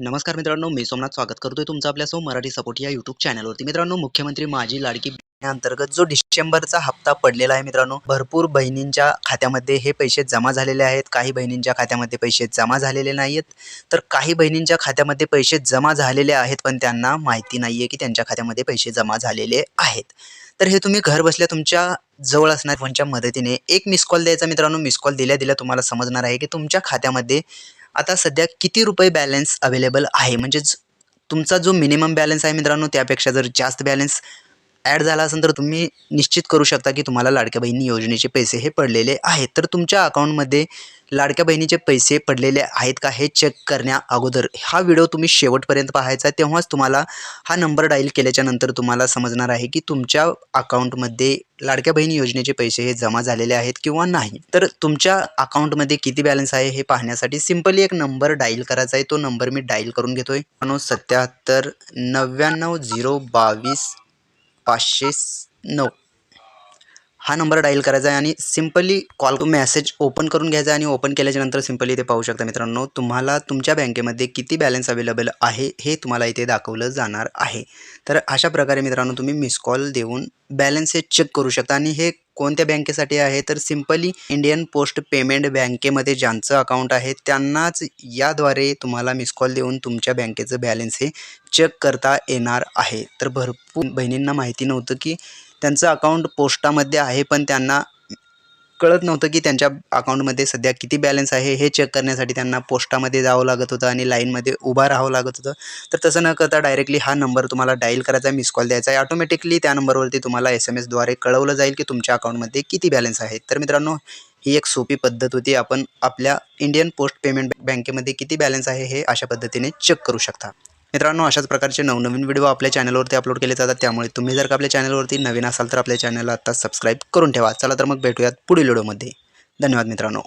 नमस्कार मित्रांनो मी सोमनाथ स्वागत करतोय तुमचं आपल्यासो मराठी सपोर्ट या यूट्यूब चॅनलवरती मित्रांनो मुख्यमंत्री माझी लाडकी अंतर्गत जो डिसेंबरचा हप्ता पडलेला आहे मित्रांनो भरपूर बहिणींच्या खात्यामध्ये हे पैसे जमा झालेले आहेत. काही बहिणींच्या खात्यामध्ये पैसे जमा झालेले नाही आहेत तर काही बहिणींच्या खात्यामध्ये पैसे जमा झालेले आहेत पण त्यांना माहिती नाही आहे की त्यांच्या खात्यामध्ये पैसे जमा झालेले आहेत. तर हे तुम्ही घर बसल्या तुमच्या जवळ असणाऱ्या फोनच्या मदतीने एक मिस कॉल द्यायचा मित्रांनो. मिस कॉल दिल्या दिल्या तुम्हाला समजणार आहे की तुमच्या खात्यामध्ये आता सध्या किती रुपये बॅलन्स अवेलेबल आहे? म्हणजेच तुमचा जो मिनिमम बॅलन्स आहे मित्रांनो त्यापेक्षा जर जास्त बॅलन्स ॲड झाला असेल तर तुम्ही निश्चित करू शकता की तुम्हाला लाडक्या बहिणी योजनेचे पैसे हे पडलेले आहेत. तर तुमच्या अकाउंटमध्ये लाडक्या बहिणीचे पैसे पडलेले आहेत का हे चेक करण्या अगोदर. हा व्हिडिओ तुम्ही शेवटपर्यंत पाहायचा तेव्हाच तुम्हाला हा नंबर डायल केल्याच्यानंतर तुम्हाला समजणार आहे की तुमच्या अकाउंटमध्ये लाडक्या बहिणी योजनेचे पैसे हे जमा झालेले आहेत किंवा नाही. तर तुमच्या अकाउंटमध्ये किती बॅलन्स आहे हे पाहण्यासाठी सिम्पली एक नंबर डायल करायचा आहे. तो नंबर मी डायल करून घेतोय. म्हणून सत्याहत्तर नव्याण्णव झिरो बावीस पाचशे नऊ. हा नंबर डायल करायचा आहे आणि सिम्पली कॉल मेसेज ओपन करून घ्यायचा आहे आणि ओपन केल्याच्यानंतर सिम्पली इथे पाहू शकता मित्रांनो तुम्हाला तुमच्या बँकेमध्ये किती बॅलन्स अवेलेबल आहे हे तुम्हाला इथे दाखवलं जाणार आहे. तर अशा प्रकारे मित्रांनो तुम्ही मिस कॉल देऊन बॅलन्स हे चेक करू शकता आणि हे कोणत्या बँकेसाठी आहे? तर सिम्पली इंडियन पोस्ट पेमेंट बँकेमध्ये ज्यांचं अकाउंट आहे त्यांनाच याद्वारे तुम्हाला मिस कॉल देऊन तुमच्या बँकेचं बॅलन्स हे चेक करता येणार आहे. तर भरपूर बहिणींना माहिती नव्हतं की त्यांचं अकाउंट पोस्टामध्ये आहे पण त्यांना कळत नव्हतं की त्यांच्या अकाउंटमध्ये सध्या किती बॅलन्स आहे हे चेक करण्यासाठी त्यांना पोस्टामध्ये जावं लागत होतं आणि लाईनमध्ये उभा राहावं लागत होतं. तर तसं न करता डायरेक्टली हा नंबर तुम्हाला डायल करायचा मिस कॉल द्यायचा आहे. ऑटोमॅटिकली त्या नंबरवरती तुम्हाला एस एम एसद्वारे कळवलं जाईल की तुमच्या अकाउंटमध्ये किती बॅलन्स आहे. तर मित्रांनो ही एक सोपी पद्धत होती. आपण आपल्या इंडियन पोस्ट पेमेंट बँकेमध्ये किती बॅलन्स आहे हे अशा पद्धतीने चेक करू शकता. मित्रांनो अशाच प्रकारचे नवनवीन व्हिडिओ आपल्या चॅनलवरती अपलोड केले जातात. त्यामुळे तुम्ही जर का आपल्या चॅनलवरती नवीन असाल तर आपल्या चॅनलला आता सबस्क्राईब करून ठेवा. चला तर मग भेटूयात पुढील व्हिडिओमध्ये. धन्यवाद मित्रांनो.